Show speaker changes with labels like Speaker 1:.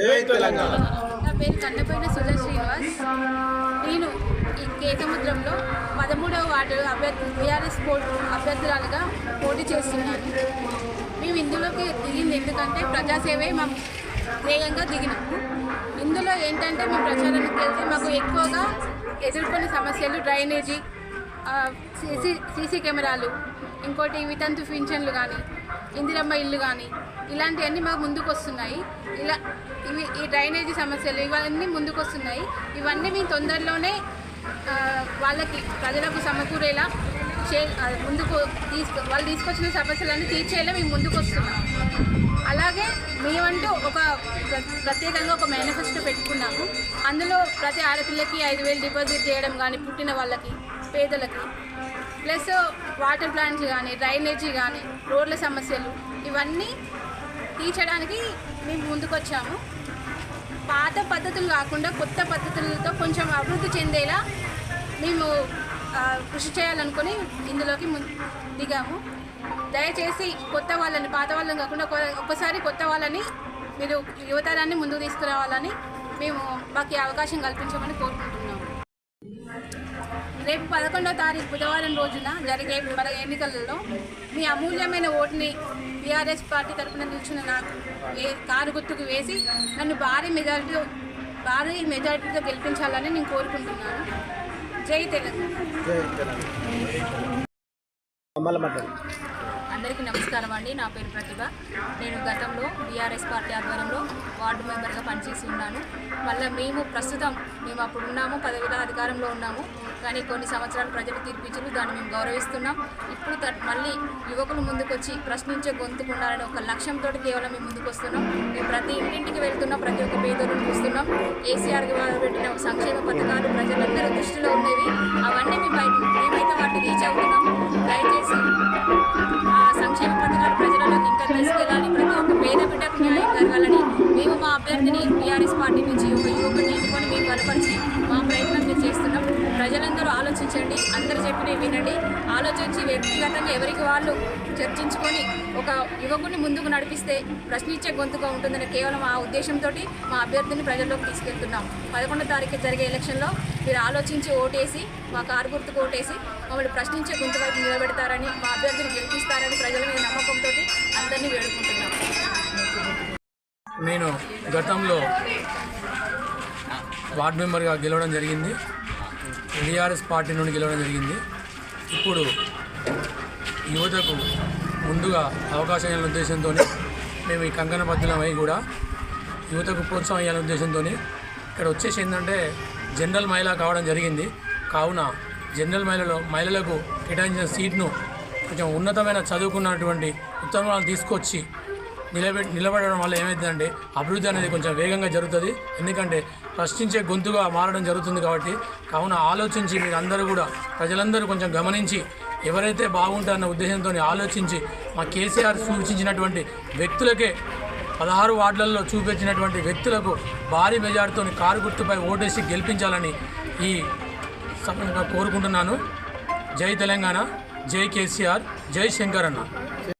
Speaker 1: నా పేరు కన్నపోయిన సుధా శ్రీనివాస్. నేను ఈ కేకముద్రంలో పదమూడవ వార్డు అభ్యర్థి బీఆర్ఎస్ పోటీ అభ్యర్థురాలుగా పోటీ చేస్తున్నాను. మేము ఇందులోకి దిగింది ఎందుకంటే ప్రజాసేవే మా ధ్యేయంగా దిగినాము ఇందులో ఏంటంటే మేము ప్రచారానికి వెళ్తే మాకు ఎక్కువగా ఎదుర్కొనే సమస్యలు డ్రైనేజీ సీసీ సీసీ కెమెరాలు ఇంకోటి వితంతు పింఛన్లు కానీ ఇందిరమ్మ ఇల్లు కానీ ఇలాంటివన్నీ మాకు ముందుకు వస్తున్నాయి ఇలా ఇవి ఈ డ్రైనేజీ సమస్యలు ఇవన్నీ ముందుకు వస్తున్నాయి ఇవన్నీ మేము తొందరలోనే వాళ్ళకి ప్రజలకు సమకూరేలా చే ముందుకు తీసుకు వాళ్ళు తీసుకొచ్చిన సమస్యలన్నీ తీర్చేలా మేము ముందుకు వస్తున్నాం అలాగే మేమంటూ ఒక ప్రత్యేకంగా ఒక మేనిఫెస్టో పెట్టుకున్నాము. అందులో ప్రతి ఆడపిల్లకి ఐదు వేలు డిపాజిట్ చేయడం కానీ పుట్టిన వాళ్ళకి పేదలకి. ప్లస్ వాటర్ ప్లాంట్స్ కానీ డ్రైనేజీ కానీ రోడ్ల సమస్యలు ఇవన్నీ తీర్చడానికి మేము ముందుకొచ్చాము. పాత పద్ధతులు కాకుండా కొత్త పద్ధతులతో కొంచెం అభివృద్ధి చెందేలా మేము కృషి చేయాలనుకుని ఇందులోకి దిగాము. దయచేసి కొత్త వాళ్ళని పాత వాళ్ళని కాకుండా ఒక- ఒక్కసారి కొత్త వాళ్ళని మీరు యువతరాన్ని ముందుకు తీసుకురావాలని మేము మాకు అవకాశం కల్పించమని కోరుకుంటున్నాము. రేపు పదకొండవ తారీఖు బుధవారం రోజున జరిగే మన ఎన్నికలలో మీ అమూల్యమైన ఓటుని బీఆర్ఎస్ పార్టీ తరఫున నిల్చున్న నాకు వే కారు గుర్తుకు వేసి నన్ను భారీ మెజారిటీతో భారీ మెజారిటీతో గెలిపించాలని నేను కోరుకుంటున్నాను. జై తెలంగాణ.
Speaker 2: అందరికీ నమస్కారం అండి. నా పేరు ప్రతిభ. నేను గతంలో బీఆర్ఎస్ పార్టీ ఆధ్వర్యంలో వార్డు మెంబర్గా పనిచేసి ఉన్నాను. మళ్ళీ మేము ప్రస్తుతం మేము అప్పుడు ఉన్నాము పదవిలో అధికారంలో ఉన్నాము. కానీ కొన్ని సంవత్సరాలు ప్రజలు తీర్పిచ్చారు దాన్ని మేము గౌరవిస్తున్నాం. ఇప్పుడు మళ్ళీ యువకులు ముందుకొచ్చి ప్రశ్నించే గొంతుకు ఉండాలని ఒక లక్ష్యంతో కేవలం మేము ముందుకు వస్తున్నాం మేము ప్రతి ఇంటింటికి వెళ్తున్నాం ప్రతి ఒక్క పేదలను చూస్తున్నాం. కేసీఆర్ గారు పెట్టిన సంక్షేమ పథకాలు ప్రజలకు పథకాలు ఇంకా తీసుకెళ్ళాలి ప్రతి ఒక్క పేద బిడ్డకు న్యాయం జరగాలని మేము మా అభ్యర్థిని టీఆర్ఎస్ పార్టీ నుంచి ఒక యువకుడిని ఎన్నుకొని మేము బలపరిచి మా ప్రయత్నం ప్రజలందరూ ఆలోచించండి. అందరు చెప్పినవి వినండి. ఆలోచించి వ్యక్తిగతంగా ఎవరికి వాళ్ళు చర్చించుకొని ఒక యువకుని ముందుకు నడిపిస్తే ప్రశ్నించే గొంతుగా ఉంటుందని కేవలం ఆ ఉద్దేశంతో మా అభ్యర్థిని ప్రజల్లోకి తీసుకెళ్తున్నాం. పదకొండో తారీఖు జరిగే ఎలక్షన్లో మీరు ఆలోచించి ఓటేసి మా కారు గుర్తుకు ఓటేసి మమ్మల్ని ప్రశ్నించే గొంతు వరకు నిలబెడతారని మా అభ్యర్థిని గెలిపిస్తారని ప్రజల మీద నమ్మకంతో అందరినీ వేడుకుంటున్నాం.
Speaker 3: నేను గతంలో వార్డ్ మెంబర్గా గెలవడం జరిగింది. టీఆర్ఎస్ పార్టీ నుండి గెలవడం జరిగింది. ఇప్పుడు యువతకు ముందుగా అవకాశం ఇవ్వాలనే ఉద్దేశంతో మేము ఈ కంకణ బద్దులమై కూడా యువతకు ప్రోత్సాహం ఇవ్వాలనే ఉద్దేశంతో ఇక్కడ వచ్చేసి ఏంటంటే జనరల్ మహిళ కావడం జరిగింది. కావున జనరల్ మహిళలో మహిళలకు కేటాయించిన సీట్ను కొంచెం ఉన్నతమైన చదువుకున్నటువంటి ఉత్తమాలను తీసుకొచ్చి నిలబె నిలబడడం వల్ల ఏమైందంటే అభివృద్ధి అనేది కొంచెం వేగంగా జరుగుతుంది. ఎందుకంటే ప్రశ్నించే గొంతుగా మారడం జరుగుతుంది కాబట్టి కావున ఆలోచించి మీరు అందరూ కూడా ప్రజలందరూ కొంచెం గమనించి ఎవరైతే బాగుంటారన్న ఉద్దేశంతో ఆలోచించి మా కేసీఆర్ సూచించినటువంటి వ్యక్తులకే పదహారు వార్డులలో చూపించినటువంటి వ్యక్తులకు భారీ మెజార్టీతో కారు గుర్తుపై ఓటేసి గెలిపించాలని ఈ కోరుకుంటున్నాను. జై తెలంగాణ జై కేసీఆర్ జై శంకర్ అన్న